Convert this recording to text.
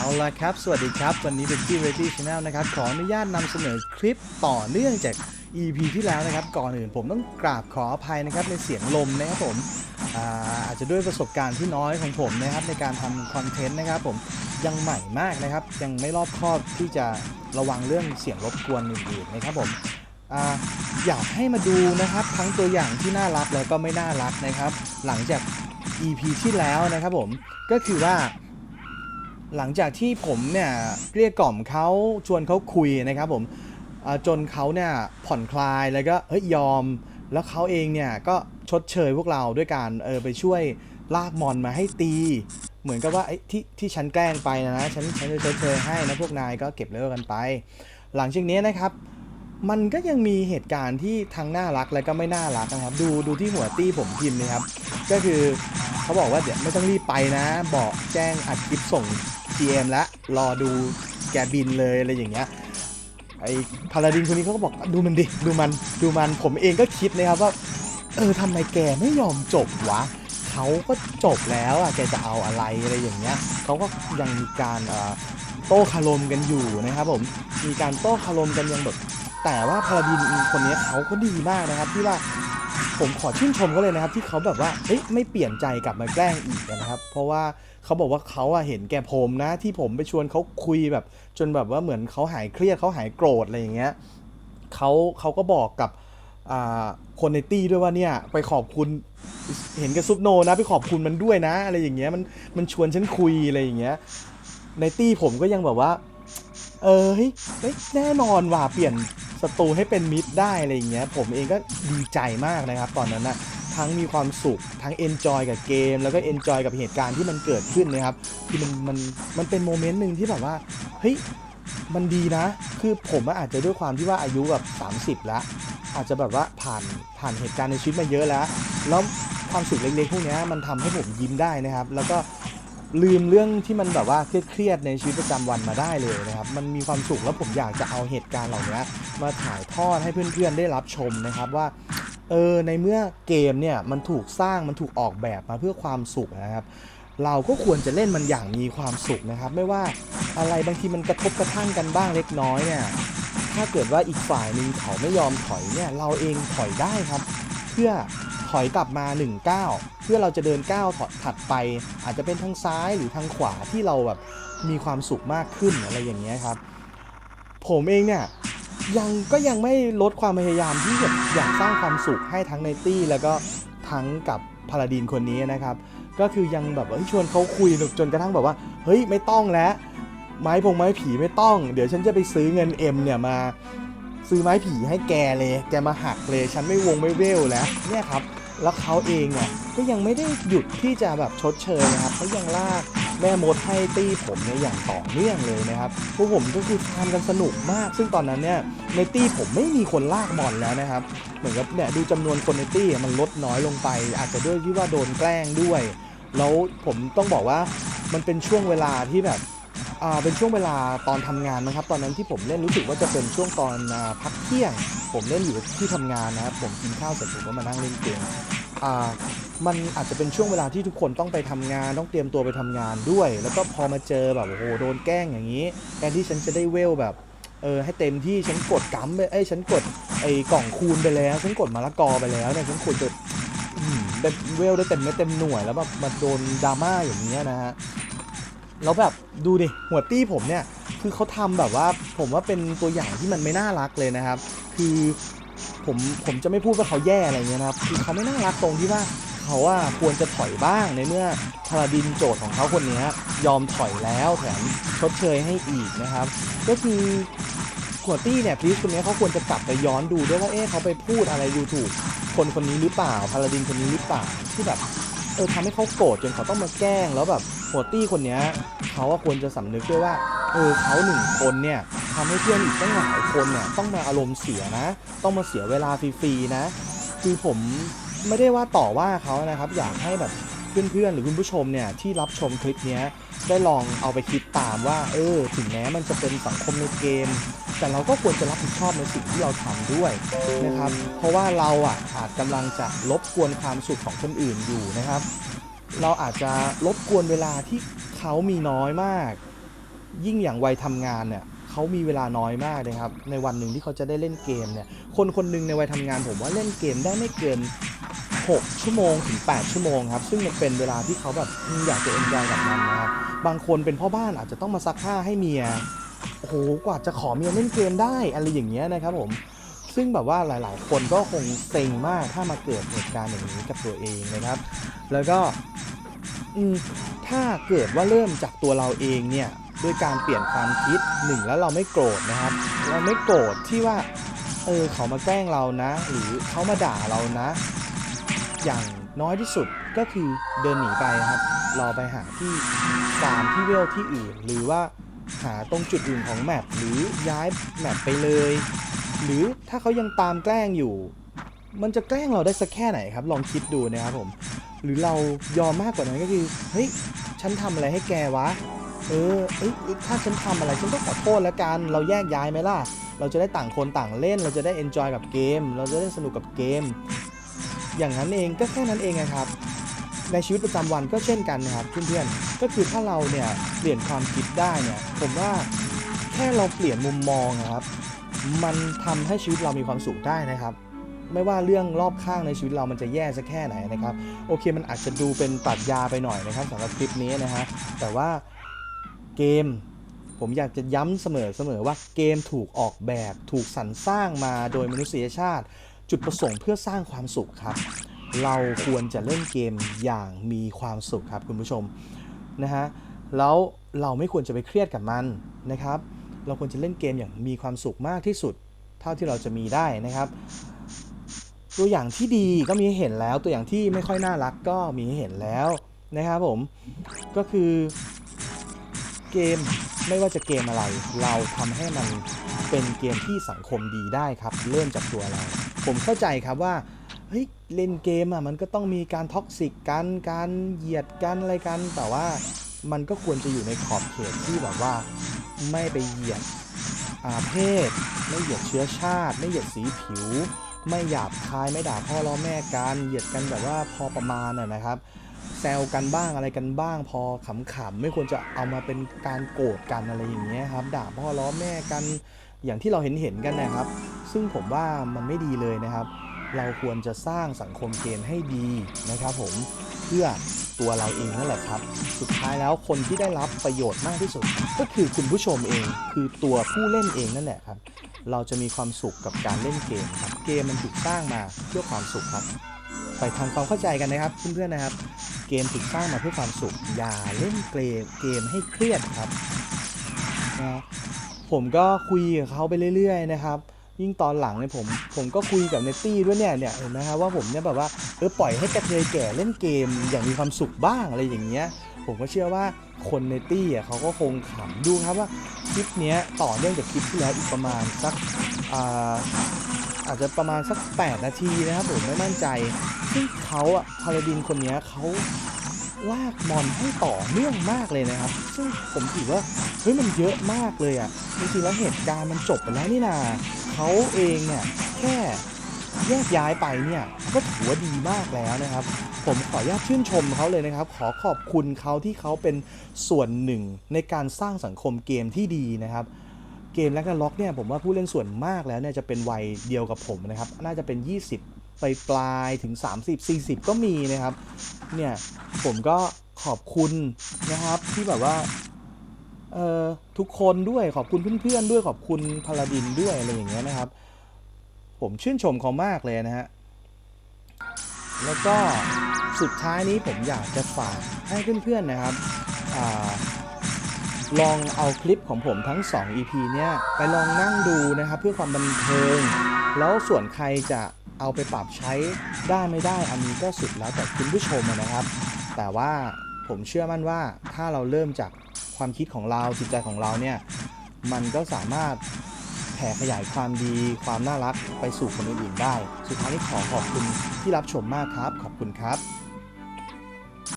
เอาละครับ สวัสดีครับ วันนี้เป็นที่ Ready Channel นะครับ ขออนุญาตนำเสนอคลิปต่อเนื่องจาก EP ที่แล้วนะครับ ก่อนอื่นผมต้องกราบขออภัยนะครับในเสียงลมนะครับผมอาอาจจะด้วยประสบการณ์ที่น้อยของผมนะครับในการทำคอนเทนต์นะครับผมยังใหม่มากนะครับ ยังไม่รอบคอบที่จะระวังเรื่องเสียงรบกวนอื่นๆนะครับผมออยากให้มาดูนะครับทั้งตัวอย่างที่น่ารักแล้วก็ไม่น่ารักนะครับ หลังจาก EP ที่แล้วนะครับผมก็คือว่า หลังจากที่ผมเนี่ยเกลี้ยกล่อมเขาชวนเขาคุยนะครับผมจนเขาเนี่ยผ่อนคลายแล้วก็เฮ้ยยอม แล้วเขาเองเนี่ยก็ชดเชยพวกเราด้วยการเออไปช่วยลากมอนมาให้ตี เหมือนกับว่าไอ้ที่ที่ฉันแกล้งไปนะนะฉันฉันจะชดเชยให้นะพวกนายก็เก็บเลิกกันไป หลังจากนี้นะครับมันก็ยังมีเหตุการณ์ที่ทั้งน่ารักและก็ไม่น่ารักนะครับ ดูดูที่หัวตี้ผมพิมพ์นะครับ ก็คือเขาบอกว่าเดี๋ยวไม่ต้องรีบไปนะ บอกแจ้งอัดคลิปส่ง GM แล้วรอดูแกบินเลยอะไรอย่างเงี้ยไอ้พาราดินคนนี้เขาก็บอกดูมันดิดูมันดูมันผมเองก็คิดนะครับว่าเออทำไมแกไม่ยอมจบวะเขาก็จบแล้วอะแกจะเอาอะไรอะไรอย่างเงี้ยเขาก็ยังมีการโต้คารมกันอยู่นะครับผมมีการโต้คารมกันยังแบบแต่ว่าพาราดินคนนี้เขาก็ดีมากนะครับที่ว่า ผมขอชื่นชมเขาเลยนะครับ ที่เขาแบบว่าเฮ้ยไม่เปลี่ยนใจกลับมาแกล้งอีกนะครับ เพราะว่าเขาบอกว่าเขาอะเห็นแก่ผมนะ ที่ผมไปชวนเขาคุยแบบ จนแบบว่าเหมือนเขาหายเครียดเขาหายโกรธอะไรอย่างเงี้ยเขาเขาก็บอกกับคนในตี้ด้วยว่าเนี่ยไปขอบคุณเห็นกับซุปโนนะ ไปขอบคุณมันด้วยนะ อะไรอย่างเงี้ยมันมันชวนฉันคุยอะไรอย่างเงี้ยในตี้ผมก็ยังแบบว่า เออเฮ้ยเฮ้ยแน่นอนว่ะเปลี่ยน ศัตรูให้เป็นมิตรได้อะไรอย่างเงี้ยผมเองก็ดีใจมากนะครับ ตอนนั้นนะทั้งมีความสุขทั้งเอนจอยกับเกม แล้วก็เอนจอยกับเหตุการณ์ที่มันเกิดขึ้นนะครับคือมันมันมันเป็นโมเมนต์หนึ่งที่แบบว่าเฮ้ยมันดีนะ คือผมอาจจะด้วยความที่ว่าอายุแบบ30 แล้วอาจจะแบบว่าผ่านผ่านเหตุการณ์ในชีวิตมาเยอะแล้ว แล้วความสุขเล็กๆพวกเนี้ยมันทำให้ผมยิ้มได้นะครับ แล้วก็ ลืมเรื่องที่มันแบบว่าเครียดๆในชีวิตประจำวันมาได้เลยนะครับ มันมีความสุขแล้วผมอยากจะเอาเหตุการณ์เหล่านี้มาถ่ายทอดให้เพื่อนๆได้รับชมนะครับว่าเออในเมื่อเกมเนี่ยมันถูกสร้างมันถูกออกแบบมาเพื่อความสุขนะครับ เราก็ควรจะเล่นมันอย่างมีความสุขนะครับ ไม่ว่าอะไรบางทีมันกระทบกระทั่งกันบ้างเล็กน้อยเนี่ยถ้าเกิดว่าอีกฝ่ายหนึ่งเขาไม่ยอมถอยเนี่ยเราเองถอยได้ครับ เพื่อ ถอยกลับมา1ก้าวเพื่อเราจะเดินก้าวถัดไป อาจจะเป็นทางซ้ายหรือทางขวาที่เราแบบมีความสุขมากขึ้นอะไรอย่างเงี้ยครับ ผมเองเนี่ยยังก็ยังไม่ลดความพยายามที่แบบอยากสร้างความสุขให้ทั้งในตี้แล้วก็ทั้งกับพาราดินคนนี้นะครับ ก็คือยังแบบเชวนเขาคุยจนกระทั่งแบบว่า เฮ้ยไม่ต้องแล้วไม้พงไม้ผีไม่ต้อง เดี๋ยวฉันจะไปซื้อเงินเอ็มเนี่ยมาซื้อไม้ผีให้แกเลย แกมาหักเลย ฉันไม่วงไม่เวลแล้ว เนี่ยครับ แล้วเขาเองอะก็ยังไม่ได้หยุดที่จะแบบชดเชยนะครับเขายังลากแม่มดให้ตี้ผมเนี่ยอย่างต่อเนื่องเลยนะครับพวกผมก็คือทำกันสนุกมาก ซึ่งตอนนั้นเนี่ยในตี้ผมไม่มีคนลากบอลแล้วนะครับ เหมือนกับเนี่ยดูจำนวนคนในตี้มันลดน้อยลงไป อาจจะด้วยที่ว่าโดนแกล้งด้วย แล้วผมต้องบอกว่ามันเป็นช่วงเวลาที่แบบ เป็นช่วงเวลาตอนทำงานนะครับ ตอนนั้นที่ผมเล่นรู้สึกว่าจะเป็นช่วงตอนอพักเที่ยง ผมเล่นอยู่ที่ทำงานนะครับ ผมกินข้าวเสร็จผมก็มานั่งเล่นเกมอ่ามันอาจจะเป็นช่วงเวลาที่ทุกคนต้องไปทำงาน ต้องเตรียมตัวไปทำงานด้วย แล้วก็พอมาเจอแบบโอ้โหโดนแกล้งอย่างนี้แทนที่ฉันจะได้เวลแบบเออให้เต็มที่ฉันกดกัมไปเอ้ฉันกดไอ้กล่องคูณไปแล้ว ฉันกดมะละกอไปแล้วเนี่ยฉันควรจะอืมได้เวลได้เต็มไม่เต็มหน่วยแล้วแบบมาโดนดราม่าอย่างนี้ยนะฮะ แล้วแบบดูดิหัวตี้ผมเนี่ยคือเขาทำแบบว่าผมว่าเป็นตัวอย่างที่มันไม่น่ารักเลยนะครับ คือผมผมจะไม่พูดว่าเขาแย่อะไรเงี้ยนะครับคือเขาไม่น่ารักตรงที่ว่าเขาว่าควรจะถอยบ้างในเมื่อพาราดินโจทย์ของเขาคนนี้ยอมถอยแล้วแถมชดเชยให้อีกนะครับ ก็คือหัวตี้เนี่ยพีซคนนี้เขาควรจะกลับไปย้อนดูด้วยว่าเอ๊ะเขาไปพูดอะไรดูถูกคนคนนี้หรือเปล่าพาราดินคนนี้หรือเปล่าที่แบบเออทำให้เขาโกรธจนเขาต้องมาแกล้งแล้วแบบ หัวตี้คนเนี้ยเขาว่าควรจะสำนึกด้วยว่าเออเขาหนึ่งคนเนี่ยทำให้เพื่อนอีกตั้งหลายคนเนี่ยต้องมาอารมณ์เสียนะ ต้องมาเสียเวลาฟรีๆนะ คือผมไม่ได้ว่าต่อว่าเขานะครับ อยากให้แบบเพื่อนๆหรือคุณผู้ชมเนี่ยที่รับชมคลิปนี้ได้ลองเอาไปคิดตามว่า เออ ถึงแม้มันจะเป็นสังคมในเกม แต่เราก็ควรจะรับผิดชอบในสิ่งที่เราทำด้วยนะครับ เพราะว่าเราอะอาจกำลังจะลบกวนความสุขของคนอื่นอยู่นะครับ เราอาจจะลบกวนเวลาที่เขามีน้อยมาก ยิ่งอย่างวัยทำงานเนี่ยเขามีเวลาน้อยมากเลยครับ ในวันหนึ่งที่เขาจะได้เล่นเกมเนี่ย คนคนหนึ่งในวัยทำงานผมว่าเล่นเกมได้ไม่เกิน 6 ชั่วโมงถึง 8 ชั่วโมงครับ ซึ่งมันเป็นเวลาที่เขาแบบอยากจะเอนจอยกับมันนะครับ บางคนเป็นพ่อบ้านอาจจะต้องมาซักผ้าให้เมีย โอ้โห กว่าจะขอเมียเล่นเกมได้อะไรอย่างเงี้ยนะครับผม ซึ่งแบบว่าหลาย ๆ คนก็คงเซ็งมากถ้ามาเกิดเหตุการณ์อย่างนี้กับตัวเองนะครับ แล้วก็ ถ้าเกิดว่าเริ่มจากตัวเราเองเนี่ยด้วยการเปลี่ยนความคิดหนึ่งแล้วเราไม่โกรธนะครับ เราไม่โกรธที่ว่าเออเขามาแกล้งเรานะ หรือเขามาด่าเรานะ อย่างน้อยที่สุดก็คือเดินหนีไปครับรอไปหาที่ฟาร์มที่เวลที่อื่น หรือว่าหาตรงจุดอื่นของแมปหรือย้ายแมปไปเลย หรือถ้าเขายังตามแกล้งอยู่ มันจะแกล้งเราได้สักแค่ไหนครับ ลองคิดดูนะครับผม หรือเรายอมมากกว่านั้นก็คือเฮ้ยฉันทำอะไรให้แกวะ เออเอ้ยถ้าฉันทำอะไรฉันก็ขอโทษแล้วกันเราแยกย้ายไหมล่ะ เราจะได้ต่างคนต่างเล่น เราจะได้เอนจอยกับเกม เราจะได้สนุกกับเกม อย่างนั้นเองก็แค่นั้นเองนะครับ ในชีวิตประจำวันก็เช่นกันนะครับเพื่อนๆก็คือถ้าเราเนี่ยเปลี่ยนความคิดได้เนี่ยผมว่าแค่เราเปลี่ยนมุมมองนะครับ มันทำให้ชีวิตเรามีความสุขได้นะครับ ไม่ว่าเรื่องรอบข้างในชีวิตเรามันจะแย่สักแค่ไหนนะครับ โอเคมันอาจจะดูเป็นปรัชญาไปหน่อยนะครับสำหรับคลิปนี้นะฮะแต่ว่าเกมผมอยากจะย้ำเสมอเสมอว่าเกมถูกออกแบบถูกสรรสร้างมาโดยมนุษยชาติ จุดประสงค์เพื่อสร้างความสุขครับ เราควรจะเล่นเกมอย่างมีความสุขครับคุณผู้ชมนะฮะแล้วเราไม่ควรจะไปเครียดกับมันนะครับ เราควรจะเล่นเกมอย่างมีความสุขมากที่สุด เท่าที่เราจะมีได้นะครับ ตัวอย่างที่ดีก็มีให้เห็นแล้ว ตัวอย่างที่ไม่ค่อยน่ารักก็มีให้เห็นแล้วนะครับผม ก็คือเกมไม่ว่าจะเกมอะไร เราทำให้มันเป็นเกมที่สังคมดีได้ครับ เริ่มจากตัวเรา ผมเข้าใจครับว่าเฮ้ยเล่นเกมอะมันก็ต้องมีการท็อกซิกกันการเหยียดกันอะไรกัน แต่ว่ามันก็ควรจะอยู่ในขอบเขตที่แบบว่าไม่ไปเหยียดอาเพศ ไม่เหยียดเชื้อชาติ ไม่เหยียดสีผิว ไม่หยาบคายไม่ด่าพ่อล้อแม่กันเหยียดกันแบบว่าพอประมาณนะครับแซวกันบ้างอะไรกันบ้างพอขำๆไม่ควรจะเอามาเป็นการโกรธกันอะไรอย่างเงี้ยครับด่าพ่อล้อแม่กันอย่างที่เราเห็นเห็นๆกันนะครับ ซึ่งผมว่ามันไม่ดีเลยนะครับ เราควรจะสร้างสังคมเกมให้ดีนะครับ ผมเพื่อตัวเราเองนั่นแหละครับ สุดท้ายแล้วคนที่ได้รับประโยชน์มากที่สุด ก็คือคุณผู้ชมเองคือตัวผู้เล่นเองนั่นแหละครับ เราจะมีความสุขกับการเล่นเกมครับ เกมมันถูกสร้างมาเพื่อความสุขครับ ไปทำความเข้าใจกันนะครับเพื่อนๆนะครับ เกมถูกสร้างมาเพื่อความสุข อย่าเล่นเกมเกมให้เครียดครับนะผมก็คุยกับเขาไปเรื่อยๆนะครับ ยิ่งตอนหลังเนี่ยผมผมก็คุยกับเนตตี้ด้วยเนี่ยเนี่ยเห็นไหมครับว่าผมเนี่ยแบบว่าเออปล่อยให้กระเทยแก่เล่นเกมอย่างมีความสุขบ้างอะไรอย่างเงี้ย ผมก็เชื่อว่าคนในตี้อะเขาก็คงขำดูครับว่าคลิปนี้ต่อเนื่องจากคลิปที่แล้วอีกประมาณสักอาอาจจะประมาณสัก 8 นาทีนะครับผมไม่มั่นใจซึ่งเขาอะพาราดินคนนี้เขาลากมอนให้ต่อเนื่องมากเลยนะครับ ซึ่งผมถือว่าเฮ้ยมันเยอะมากเลยอะจริงๆแล้วเหตุการณ์มันจบไปแล้วนี่นาเขาเองเนี่ยแค่ แยกย้ายไปเนี่ยก็ถือว่าดีมากแล้วนะครับ ผมขออนุญาตชื่นชมเขาเลยนะครับ ขอขอบคุณเขาที่เขาเป็นส่วนหนึ่งในการสร้างสังคมเกมที่ดีนะครับเกมแลกล็อกเนี่ยผมว่าผู้เล่นส่วนมากแล้วเนี่ยจะเป็นวัยเดียวกับผมนะครับ น่าจะเป็น 20 ไปปลายถึง 30 40 ก็มีนะครับ เนี่ยผมก็ขอบคุณนะครับที่แบบว่าเอ่อทุกคนด้วยขอบคุณเพื่อนๆด้วยขอบคุณพาลาดินด้วยอะไรอย่างเงี้ยนะครับ ผมชื่นชมเขามากเลยนะฮะ แล้วก็สุดท้ายนี้ผมอยากจะฝากให้เพื่อนๆนะครับอลองเอาคลิปของผมทั้ง 2 EP เนี่ยไปลองนั่งดูนะครับเพื่อความบันเทิง แล้วส่วนใครจะเอาไปปรับใช้ได้ไม่ได้อันนี้ก็สุดแล้วแต่คุณผู้ชมนะครับ แต่ว่าผมเชื่อมั่นว่าถ้าเราเริ่มจากความคิดของเราจิตใจของเราเนี่ยมันก็สามารถ ผ่ขยายความดี ความน่ารักไปสู่คนอื่นๆได้ สุดท้ายนี้ขอขอบคุณที่รับชมมากครับ ขอบคุณครับ